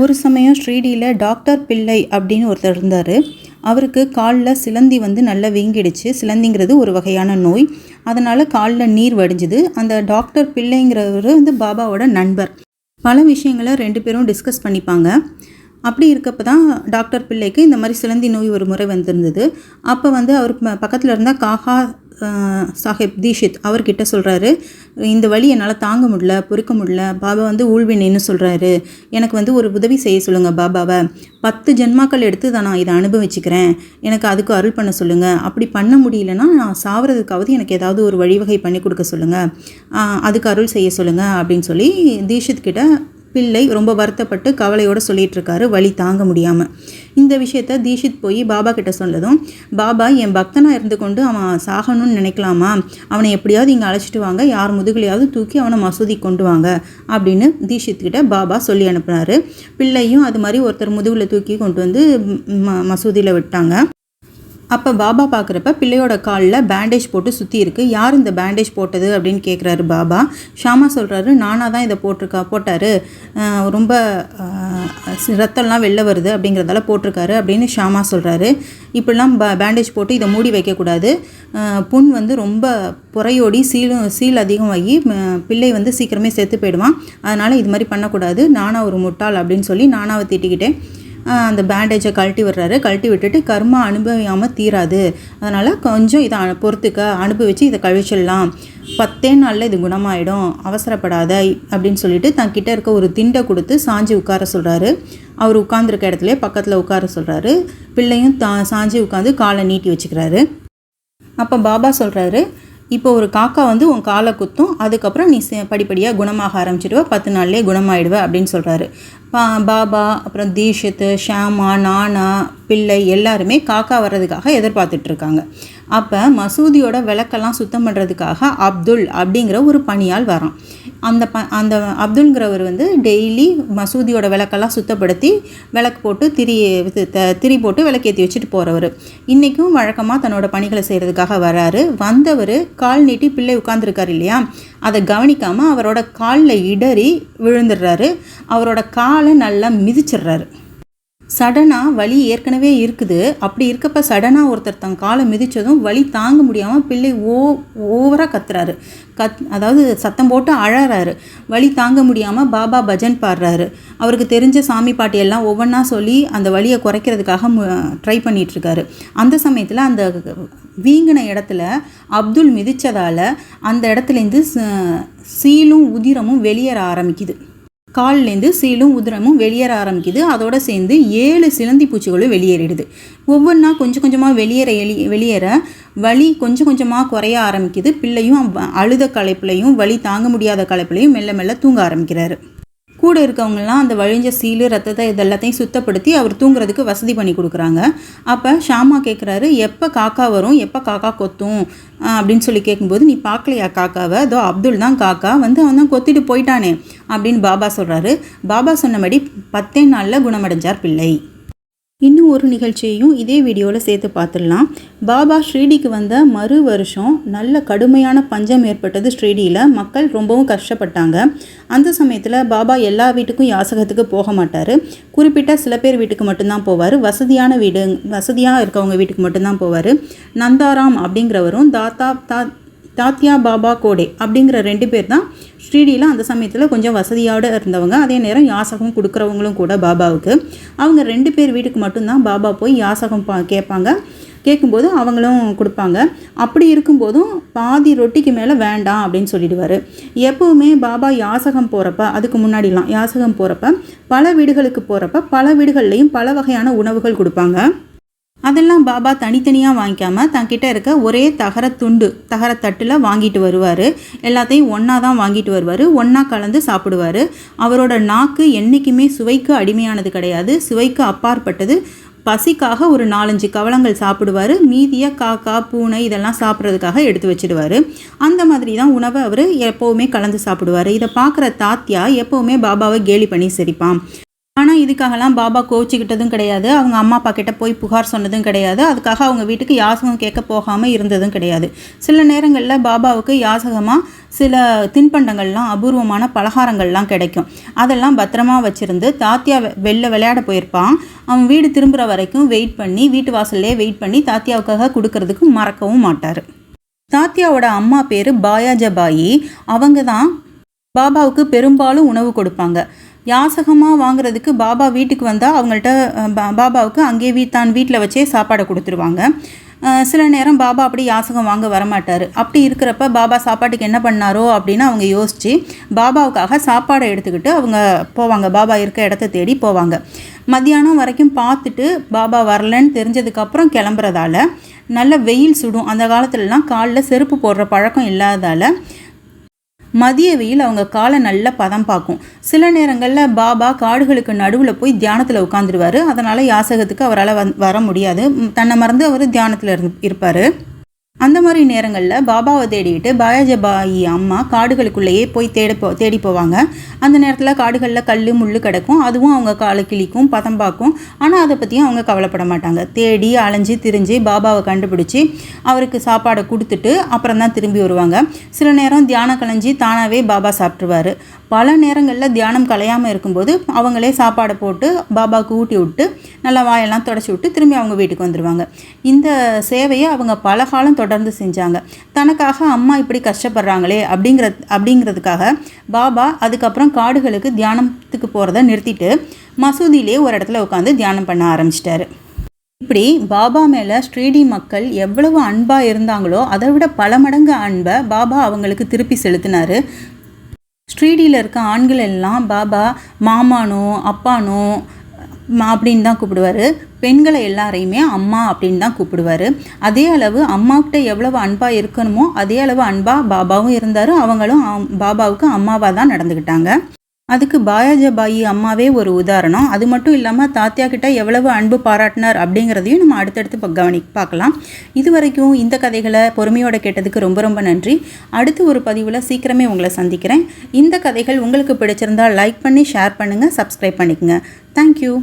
ஒரு சமயம் ஸ்ரீடியில் டாக்டர் பிள்ளை அப்படின்னு ஒருத்தர் இருந்தார். அவருக்கு காலில் சிலந்தி வந்து நல்லா வீங்கிடுச்சு. சிலந்திங்கிறது ஒரு வகையான நோய். அதனால் காலில் நீர் வடிஞ்சுது. அந்த டாக்டர் பிள்ளைங்கிறவர் வந்து பாபாவோட நண்பர். பல விஷயங்களை ரெண்டு பேரும் டிஸ்கஸ் பண்ணிப்பாங்க. அப்படி இருக்கப்போ தான் டாக்டர் பிள்ளைக்கு இந்த மாதிரி சிலந்தி நோய் ஒரு முறை வந்திருந்தது. அப்போ வந்து அவர் பக்கத்தில் இருந்தால் காகா சாஹிப் தீஷித் அவர்கிட்ட சொல்கிறாரு இந்த வழி என்னால் தாங்க முடில பொறுக்க முடில பாபா வந்து ஊழ்வினைன்னு சொல்கிறாரு எனக்கு வந்து ஒரு உதவி செய்ய சொல்லுங்கள் பாபாவை. பத்து ஜென்மாக்கள் எடுத்து தான் நான் இதை அனுபவிச்சுக்கிறேன். எனக்கு அதுக்கு அருள் பண்ண சொல்லுங்கள் அப்படி பண்ண முடியலன்னா நான் சாவறதுக்காவது எனக்கு ஏதாவது ஒரு வழிவகை பண்ணி கொடுக்க சொல்லுங்கள் அதுக்கு அருள் செய்ய சொல்லுங்கள் அப்படின்னு சொல்லி தீஷித் கிட்ட பிள்ளை ரொம்ப வருத்தப்பட்டு கவலையோடு சொல்லிட்டு இருக்காரு வழி தாங்க முடியாமல் இந்த விஷயத்த தீஷித் போய் பாபா கிட்ட சொன்னதும் பாபா என் பக்தனாக இருந்து கொண்டு அவன் சாகணும்னு நினைக்கலாமா? அவனை எப்படியாவது இங்கே அழைச்சிட்டு வாங்க. யார் முதுகுலையாவது தூக்கி அவனை மசூதி கொண்டு வாங்க. அப்படின்னு தீஷித் கிட்ட பாபா சொல்லி அனுப்புனாரு. பிள்ளையும் அது மாதிரி ஒருத்தர் முதுகில் தூக்கி கொண்டு வந்து ம மசூதியில் விட்டாங்க. அப்போ பாபா பார்க்குறப்ப பிள்ளையோட காலில் பேண்டேஜ் போட்டு சுற்றி இருக்கு. யார் இந்த பேண்டேஜ் போட்டது அப்படின்னு கேட்குறாரு பாபா. ஷாமா சொல்கிறாரு நானாக தான் இதை போட்டிருக்கா போட்டார். ரொம்ப ரத்தம்லாம் வெளில வருது அப்படிங்கிறதால போட்டிருக்காரு அப்படின்னு ஷாமா சொல்கிறாரு இப்படிலாம் ப பேண்டேஜ் போட்டு இதை மூடி வைக்கக்கூடாது புண் வந்து ரொம்ப புறையோடி சீலும் சீல் அதிகமாகி பிள்ளை வந்து சீக்கிரமே செத்து போயிடுவான். அதனால் இது மாதிரி பண்ணக்கூடாது. நானா ஒரு முட்டாள் அப்படின்னு சொல்லி நானாவை திட்டிக்கிட்டேன். அந்த பேண்டேஜை கழட்டி விடுறாரு. கழட்டி விட்டுட்டு கர்மா அனுபவியாமல் தீராது. அதனால் கொஞ்சம் இதை பொறுத்துக்க அனுபவித்து இதை கழிச்சிடலாம். பத்தே நாளில் இது குணமாயிடும். அவசரப்படாத அப்படின்னு சொல்லிட்டு தன் கிட்ட இருக்க ஒரு திண்டை கொடுத்து சாஞ்சி உட்கார சொல்கிறாரு அவர் உட்காந்துருக்க இடத்துல பக்கத்தில் உட்கார சொல்கிறாரு பிள்ளையும் தா சாஞ்சி உட்காந்து காலை நீட்டி வச்சுக்கிறாரு. அப்போ பாபா சொல்கிறாரு இப்போ ஒரு காக்கா வந்து உன் காலை குத்தும் அதுக்கப்புறம் நீ சே- படிப்படியாக குணமாக ஆரம்பிச்சிடுவ பத்து நாள்லேயே குணமாயிடுவ அப்படின்னு சொல்கிறாரு பா பாபா அப்புறம் தீஷித் ஷாமா நானா பிள்ளை எல்லாருமே காக்கா வர்றதுக்காக எதிர்பார்த்துட்ருக்காங்க அப்போ மசூதியோட விளக்கெல்லாம் சுத்தம் பண்ணுறதுக்காக அப்துல் அப்படிங்கிற ஒரு பணியால் வரான். அந்த ப அந்த அப்துல்ங்கிறவர் வந்து டெய்லி மசூதியோட விளக்கெல்லாம் சுத்தப்படுத்தி விளக்கு போட்டு திரி த- திரி போட்டு விளக்கேற்றி வச்சுட்டு போகிறவர் இன்றைக்கும் வழக்கமாக தன்னோட பணிகளை செய்கிறதுக்காக வராரு. வந்தவர் கால் நீட்டி பிள்ளை உட்காந்துருக்காரு இல்லையா? அதை கவனிக்காமல் அவரோட காலில் இடறி விழுந்துடுறாரு. அவரோட காலை நல்லா மிதிச்சிடுறாரு. சடனாக வலி ஏற்கனவே இருக்குது. அப்படி இருக்கப்ப சடனாக ஒருத்தர் தன் காலை மிதித்ததும் வலி தாங்க முடியாமல் பிள்ளை ஓ ஓவராக கத்துறாரு. கத் அதாவது சத்தம் போட்டு அழறாரு. வலி தாங்க முடியாமல் பாபா பஜன் பாடுறாரு. அவருக்கு தெரிஞ்ச சாமி பாட்டியெல்லாம் எல்லாம் ஒவ்வொன்றா சொல்லி அந்த வலியை குறைக்கிறதுக்காக ட்ரை பண்ணிகிட்ருக்காரு அந்த சமயத்தில் அந்த வீங்கின இடத்துல அப்துல் மிதித்ததால் அந்த இடத்துலேருந்து ச- சீலும் உதிரமும் வெளியேற ஆரம்பிக்குது. கால்லேருந்து சீலும் உதிரமும் வெளியேற ஆரம்பிக்குது. அதோட சேர்ந்து ஏழு சிலந்தி பூச்சிகளும் வெளியேறிடுது. ஒவ்வொன்றா கொஞ்சம் கொஞ்சமாக வெளியேற எலி வெளியேற வலி கொஞ்சம் கொஞ்சமாக குறைய ஆரம்பிக்குது. பிள்ளையும் அழுத களைப்புலையும் வலி தாங்க முடியாத களைப்புலையும் மெல்ல மெல்ல தூங்க ஆரம்பிக்கிறாரு. கூட இருக்கவங்கலாம் அந்த வழிஞ்ச சீலு ரத்தத்தை இதெல்லாத்தையும் சுத்தப்படுத்தி அவர் தூங்குறதுக்கு வசதி பண்ணி கொடுக்குறாங்க. அப்போ ஷாமா கேட்குறாரு எப்போ காக்கா வரும்? எப்போ காக்கா கொத்தும்? அப்படின்னு சொல்லி கேட்கும்போது நீ பார்க்கலையா காக்காவை? அதோ அப்துல் தான் காக்கா. வந்து அவன் தான் கொத்திட்டு போயிட்டானே. அப்படின்னு பாபா சொல்கிறாரு பாபா சொன்னபடி பத்தே நாளில் குணமடைஞ்சார் பிள்ளை. இன்னும் ஒரு நிகழ்ச்சியையும் இதே வீடியோவில் சேர்த்து பார்த்துடலாம். பாபா ஸ்ரீடிக்கு வந்த மறு வருஷம் நல்ல கடுமையான பஞ்சம் ஏற்பட்டது ஸ்ரீடியில். மக்கள் ரொம்பவும் கஷ்டப்பட்டாங்க. அந்த சமயத்தில் பாபா எல்லா வீட்டுக்கும் யாசகத்துக்கு போக மாட்டார். குறிப்பிட்ட சில பேர் வீட்டுக்கு மட்டும்தான் போவார். வசதியான வீடு வசதியாக இருக்கவங்க வீட்டுக்கு மட்டும்தான் போவார். நந்தாராம் அப்படிங்கிறவரும் தாத்தா தா தாத்தியா பாபா கோடே அப்படிங்கிற ரெண்டு பேர் தான் ஸ்ரீடியில் அந்த சமயத்தில் கொஞ்சம் வசதியோடு இருந்தவங்க. அதே நேரம் யாசகம் கொடுக்குறவங்களும் கூட பாபாவுக்கு. அவங்க ரெண்டு பேர் வீட்டுக்கு மட்டும்தான் பாபா போய் யாசகம் பா கேட்பாங்க. கேட்கும்போது அவங்களும் கொடுப்பாங்க. அப்படி இருக்கும்போதும் பாதி ரொட்டிக்கு மேலே வேண்டாம் அப்படின்னு சொல்லிடுவார். எப்போவுமே பாபா யாசகம் போகிறப்ப அதுக்கு முன்னாடிலாம் யாசகம் போகிறப்ப பல வீடுகளுக்கு போகிறப்ப பல வீடுகள்லையும் பல வகையான உணவுகள் கொடுப்பாங்க. அதெல்லாம் பாபா தனித்தனியாக வாங்கிக்காம தங்கிட்ட இருக்க ஒரே தகர துண்டு தகர தட்டில் வாங்கிட்டு வருவார். எல்லாத்தையும் ஒன்றா தான் வாங்கிட்டு வருவார். ஒன்றா கலந்து சாப்பிடுவார். அவரோட நாக்கு என்றைக்குமே சுவைக்கு அடிமையானது கிடையாது. சுவைக்கு அப்பாற்பட்டது. பசிக்காக ஒரு நாலஞ்சு கவளங்கள் சாப்பிடுவார். மீதியாக காக்கா பூனை இதெல்லாம் சாப்பிட்றதுக்காக எடுத்து வச்சிடுவார். அந்த மாதிரி தான் உணவை அவர் எப்போவுமே கலந்து சாப்பிடுவார். இதை பார்க்குற தாத்தியா எப்போவுமே பாபாவை கேலி பண்ணி சிரிப்பான் ஆனால் இதுக்காகலாம் பாபா கோவிச்சிக்கிட்டதும் கிடையாது. அவங்க அம்மா அப்பா கிட்ட போய் புகார் சொன்னதும் கிடையாது. அதுக்காக அவங்க வீட்டுக்கு யாசகம் கேட்க போகாமல் இருந்ததும் கிடையாது. சில நேரங்களில் பாபாவுக்கு யாசகமாக சில தின்பண்டங்கள்லாம் அபூர்வமான பலகாரங்கள்லாம் கிடைக்கும். அதெல்லாம் பத்திரமா வச்சுருந்து தாத்தியா வெ- வெளில விளையாட போயிருப்பான். அவன் வீடு திரும்புகிற வரைக்கும் வெயிட் பண்ணி வீட்டு வாசல்லே வெயிட் பண்ணி தாத்தியாவுக்காக கொடுக்கறதுக்கு மறக்கவும் மாட்டார். தாத்தியாவோட அம்மா பேர் பாயாஜபாயி. அவங்க தான் பாபாவுக்கு பெரும்பாலும் உணவு கொடுப்பாங்க. யாசகமாக வாங்குறதுக்கு பாபா வீட்டுக்கு வந்தால் அவங்கள்ட்ட பா- பாபாவுக்கு அங்கேயே வீ தான் வீட்டில் வச்சே சாப்பாடை கொடுத்துருவாங்க. சில நேரம் பாபா அப்படி யாசகம் வாங்க வரமாட்டார். அப்படி இருக்கிறப்ப பாபா சாப்பாட்டுக்கு என்ன பண்ணாரோ அப்படின்னு அவங்க யோசித்து பாபாவுக்காக சாப்பாடை எடுத்துக்கிட்டு அவங்க போவாங்க. பாபா இருக்க இடத்த தேடி போவாங்க. மத்தியானம் வரைக்கும் பார்த்துட்டு பாபா வரலன்னு தெரிஞ்சதுக்கப்புறம் கிளம்புறதால நல்ல வெயில் சுடும். அந்த காலத்துலலாம் காலில் செருப்பு போடுற பழக்கம் இல்லாததால் மதிய வெயில் அவங்க காலை நல்ல பதம் பார்க்கும். சில நேரங்களில் பாபா காடுகளுக்கு நடுவில் போய் தியானத்தில் உட்காந்துருவார் அதனால் யாசகத்துக்கு அவரால் வந் வர முடியாது. தன்னை மறந்து அவர் தியானத்தில் இருந்து இருப்பார். அந்த மாதிரி நேரங்களில் பாபாவை தேடிட்டு பாயாஜபாயி அம்மா காடுகளுக்குள்ளேயே போய் தேட போ தேடி போவாங்க. அந்த நேரத்தில் காடுகளில் கல் முள் கிடக்கும். அதுவும் அவங்க காலை கிளிக்கும் பதம் பார்க்கும் ஆனால் அதை பற்றியும் அவங்க கவலைப்பட மாட்டாங்க. தேடி அலைஞ்சு திரிஞ்சு பாபாவை கண்டுபிடிச்சி அவருக்கு சாப்பாடை கொடுத்துட்டு அப்புறம் தான் திரும்பி வருவாங்க. சில நேரம் தியானம் கலைஞ்சி தானாகவே பாபா சாப்பிட்ருவாரு பல நேரங்களில் தியானம் கலையாமல் இருக்கும்போது அவங்களே சாப்பாடை போட்டு பாபாவுக்கு ஊட்டி விட்டு நல்லா வாயெல்லாம் தொடச்சி விட்டு திரும்பி அவங்க வீட்டுக்கு வந்துடுவாங்க இந்த சேவையை அவங்க பல காலம் தொடர்ந்து செஞ்சாங்க. தனக்காக அம்மா இப்படி கஷ்டப்படுறாங்களே அப்படிங்கிற அப்படிங்கிறதுக்காக பாபா அதுக்கப்புறம் காடுகளுக்கு தியானத்துக்கு போகிறத நிறுத்திட்டு மசூதியிலே ஒரு இடத்துல உட்காந்து தியானம் பண்ண ஆரம்பிச்சிட்டாரு. இப்படி பாபா மேலே ஸ்ரீடி மக்கள் எவ்வளவு அன்பாக இருந்தாங்களோ அதை விட பல மடங்கு அன்பை பாபா அவங்களுக்கு திருப்பி செலுத்தினாரு. ஸ்ரீடியில் இருக்க ஆண்கள் எல்லாம் பாபா மாமானோ அப்பானோ அப்படின்னு தான் கூப்பிடுவார். பெண்களை எல்லாரையுமே அம்மா அப்படின்னு தான் கூப்பிடுவார். அதே அளவு அம்மாக்கிட்ட எவ்வளவு அன்பாக இருக்கணுமோ அதே அளவு அன்பாக பாபாவும் இருந்தார். அவங்களும் அம்- பாபாவுக்கு அம்மாவாக தான் நடந்துக்கிட்டாங்க அதுக்கு பாயாஜபாயி அம்மாவே ஒரு உதாரணம். அது மட்டும் இல்லாமல் தாத்தியா கிட்ட எவ்வளவு அன்பு பாராட்டினார் அப்படிங்கிறதையும் நம்ம அடுத்தடுத்து ப- கவனி பார்க்கலாம். இது வரைக்கும் இந்த கதைகளை பொறுமையோட கேட்டதுக்கு ரொம்ப ரொம்ப நன்றி. அடுத்து ஒரு பதிவில் சீக்கிரமே உங்களை சந்திக்கிறேன். இந்த கதைகள் உங்களுக்கு பிடிச்சிருந்தா லைக் பண்ணி ஷேர் பண்ணுங்கள் சப்ஸ்கிரைப் பண்ணிக்கோங்க. தேங்க்யூ